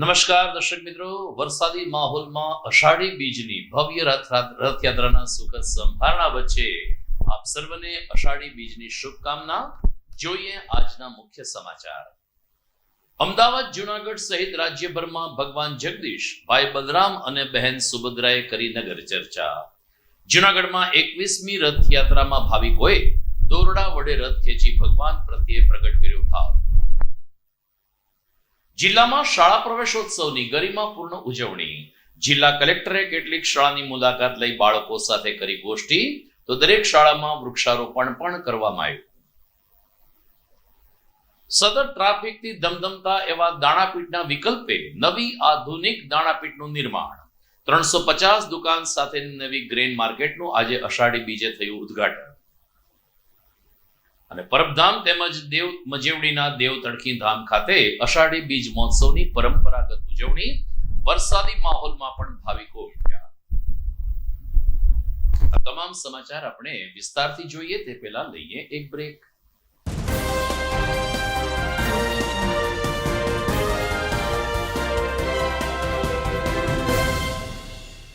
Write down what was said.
નમસ્કાર, દર્શક મિત્રો. વરસાદી માહોલમાં અષાઢી બીજની ભવ્ય રથયાત્રાના સુખદ સંભારણા વચ્ચે આપ સર્વને અષાઢી બીજની શુભકામના જોઈએ આજના મુખ્ય સમાચાર. અમદાવાદ, જુનાગઢ સહિત રાજ્યભરમાં ભગવાન જગદીશ, ભાઈ બલરામ અને બહેન સુભદ્રાએ કરી નગર ચર્ચા. જુનાગઢમાં એકવીસમી રથયાત્રામાં ભાવિકોએ દોરડા વડે રથ ખેંચી ભગવાન પ્રત્યે જિલ્લામાં શાળા પ્રવેશોત્સવની ગરિમાપૂર્ણ ઉજવણી. જિલ્લા કલેક્ટરે કેટલીક શાળાની મુલાકાત લઈ બાળકો સાથે કરી ગોષ્ઠી. તો દરેક શાળામાં વૃક્ષારોપણ પણ કરવામાં આવ્યું. સતત ટ્રાફિકથી ધમધમતા એવા દાણાપીઠના વિકલ્પે નવી આધુનિક દાણાપીઠનું નિર્માણ. ત્રણસો પચાસ દુકાન સાથેની નવી ગ્રેન માર્કેટનું આજે અષાઢી બીજે થયું ઉદ્ઘાટન. અને પરબધામ તેમજ દેવ મજેવડીના દેવ તડકી ધામ ખાતે અષાઢી બીજ મહોત્સવની પરંપરાગત ઉજવણી વરસાદી માહોલમાં પણ ભાવિકો ઉમટ્યા. તમામ સમાચાર આપણે વિસ્તારથી જોઈએ તે પહેલા લઈએ એક બ્રેક.